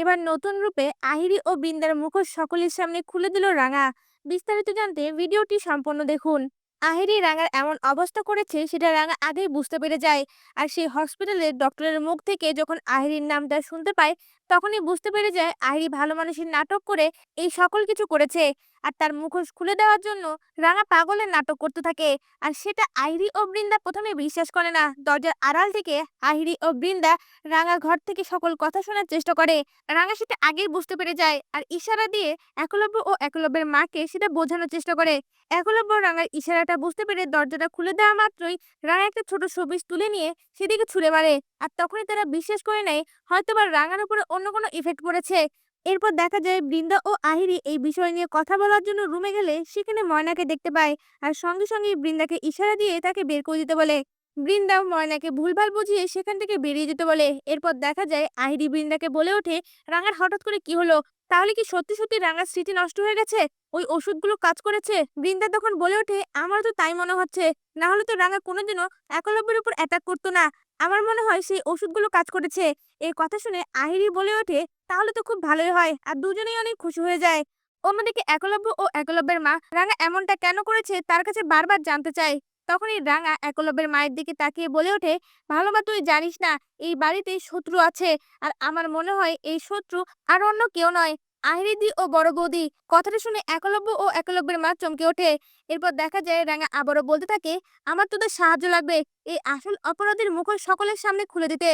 এবার নতুন রূপে আহিরি ও বৃন্দার মুখোশ সকলের সামনে খুলে দিল রাঙা। বিস্তারিত জানতে ভিডিওটি সম্পন্ন দেখুন। আহিরি রাঙার এমন অবস্থা করেছে, সেটা রাঙা আগেই বুঝতে পেরে যায়। আর সেই হসপিটালে ডক্টরের মুখ থেকে যখন আহিরির নামটা শুনতে পায় তখনই বুঝতে পেরে যায় আহিরি ভালো মানুষের নাটক করে এই সকল কিছু করেছে। আর তার মুখোশ খুলে দেওয়ার জন্য রাঙা পাগলের নাটক করতে থাকে। আর সেটা আহিরি ও বৃন্দা প্রথমে বিশ্বাস করে না। দরজার আড়াল থেকে আহিরি ও বৃন্দা রাঙার ঘর থেকে সকল কথা শোনার চেষ্টা করে। রাঙা সেটা আগেই বুঝতে পেরে যায় আর ইশারা দিয়ে একলব্য ও একলব্যের মাকে সেটা বোঝানোর চেষ্টা করে। একলব্য রাঙার ইশারাটা বুঝতে পেরে দরজাটা খুলে দেওয়া মাত্রই রাঙা একটা ছোট সবিজ তুলে নিয়ে সেদিকে ছুড়ে মারে। আর তখনই তারা বিশ্বাস করে নেয়, হয়তোবা রাঙার উপরে অন্য কোনো ইফেক্ট পড়েছে? এরপর দেখা যায় বৃন্দা ও আহিরি এই বিষয় নিয়ে কথা বলার জন্য রুমে গেলে সেখানে ময়নাকে দেখতে পায় আর সঙ্গে সঙ্গে বৃন্দাকে ইশারা দিয়ে তাকে বের করে দিতে বলে। বৃন্দাও ময়নাকে ভুলভাল বুঝিয়ে সেখান থেকে বেরিয়ে যেতে বলে। এরপর দেখা যায় আহিরি বৃন্দাকে বলে ওঠে, রাঙার হঠাৎ করে কি হলো? তাহলে কি সত্যি সত্যি রাঙার স্মৃতি নষ্ট হয়ে গেছে? ওই ওষুধগুলো কাজ করেছে? বৃন্দা তখন বলে ওঠে আমার তো তাই মনে হচ্ছে। না হলে তো রাঙা কোনোদিনও একলব্যের উপর অ্যাটাক করতো না। আমার মনে হয় সেই ওষুধগুলো কাজ করেছে। এই কথা শুনে আহিরি বলে ওঠে, তাহলে তো খুব ভালোই হয়। আর দুজনেই অনেক খুশি হয়ে যায়। অন্যদিকে একলব্য ও একলব্যের মা, রাঙা এমনটা কেন করেছে? তার কাছে বারবার জানতে চায় তখনই রাঙা একলব্যের মায়ের দিকে তাকিয়ে বলে ওঠে ভালোবা তুই জানিস না, এই বাড়িতে শত্রু আছে। আর আমার মনে হয় এই শত্রু আর অন্য কেউ নয়। আহিরিদি ও বড় বৌদি কথাটা শুনে একলব্য ও একলব্যের মা চমকে ওঠে। এরপর দেখা যায় রাঙা আবারও বলতে থাকে, আমার তোদের সাহায্য লাগবে। এই আসল অপরাধীর মুখোশ সকলের সামনে খুলে দিতে।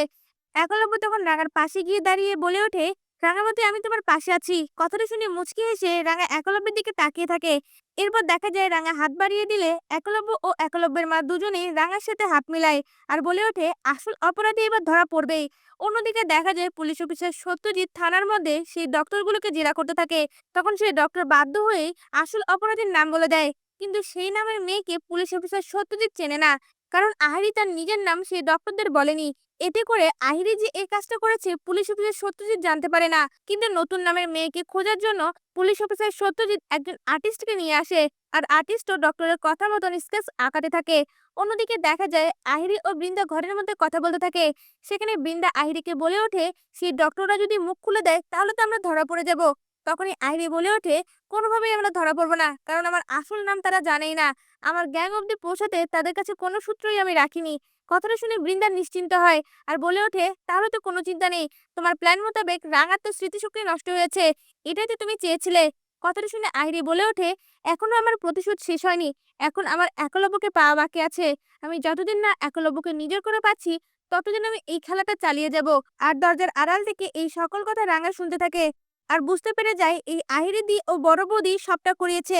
একলব্য তখন রাঙার পাশে গিয়ে দাঁড়িয়ে বলে ওঠে রাঙামতি আমি তোমার পাশে আছি। কথাটা শুনে মুচকি এসে রাঙা একলব্যের দিকে তাকিয়ে থাকে। এরপর দেখা যায় রাঙা হাত বাড়িয়ে দিলে একলব্য ও একলব্যের মা দুজনেই রাঙার সাথে হাত মিলায় আর বলে ওঠে, আসল অপরাধী এবার ধরা পড়বেই। অন্যদিকে দেখা যায় পুলিশ অফিসার সত্যজিৎ থানার মধ্যে সেই ডক্টরগুলোকে জেরা করতে থাকে। তখন সেই ডক্টর বাধ্য হয়ে আসল অপরাধীর নাম বলে দেয়। কিন্তু সেই নামের মেয়েকে পুলিশ অফিসার সত্যজিৎ চেনে না। কারণ আহারি তার নিজের নাম সেই ডক্টরদের বলেনি। এতে করে আহিরি যে এই কাজটা করেছে, পুলিশ অফিসার সত্যজিৎ জানতে পারে না। কিন্তু নতুন নামের মেয়েকে খোঁজার জন্য পুলিশ অফিসার সত্যজিৎ একজন আর্টিস্টকে নিয়ে আসে আর আর্টিস্টও ডক্টরের কথা মতন স্কেচ আঁকাতে থাকে। অন্যদিকে দেখা যায়, আহিরি ও বৃন্দা ঘরের মধ্যে কথা বলতে থাকে। সেখানে বৃন্দা আহিরিকে বলে ওঠে, সেই ডক্টররা যদি মুখ খুলে দেয়, তাহলে তো আমরা ধরা পড়ে যাব। তখনই আহিরি বলে ওঠে, কোনোভাবেই আমরা ধরা পড়ব না, কারণ আমার আসল নাম তারা জানেই না। আমার গ্যাং অব্দি পৌঁছাতে তাদের কাছে কোনো সূত্রই আমি রাখিনি। কথাটা শুনে বৃন্দা নিশ্চিন্ত হয়। আর বলে ওঠে, তাহলে তো কোনো চিন্তা নেই। তোমার প্ল্যান মোতাবেক রাঙার তো স্মৃতিশক্তি নষ্ট হয়েছে। এটাই তো তুমি চেয়েছিলে। কথাটা শুনে আইরি বলে ওঠে, এখনও আমার প্রতিশোধ শেষ হয়নি। এখন আমার একলব্যকে পাওয়া বাকি আছে। আমি যতদিন না একলব্যকে নিজের করে পাচ্ছি, ততদিন আমি এই খেলাটা চালিয়ে যাব। আর দরজার আড়াল থেকে এই সকল কথা রাঙা শুনতে থাকে। আর বুঝতে পেরে যায়, এই আহিরিদি ও বড় বৌদি সবটা করিয়েছে।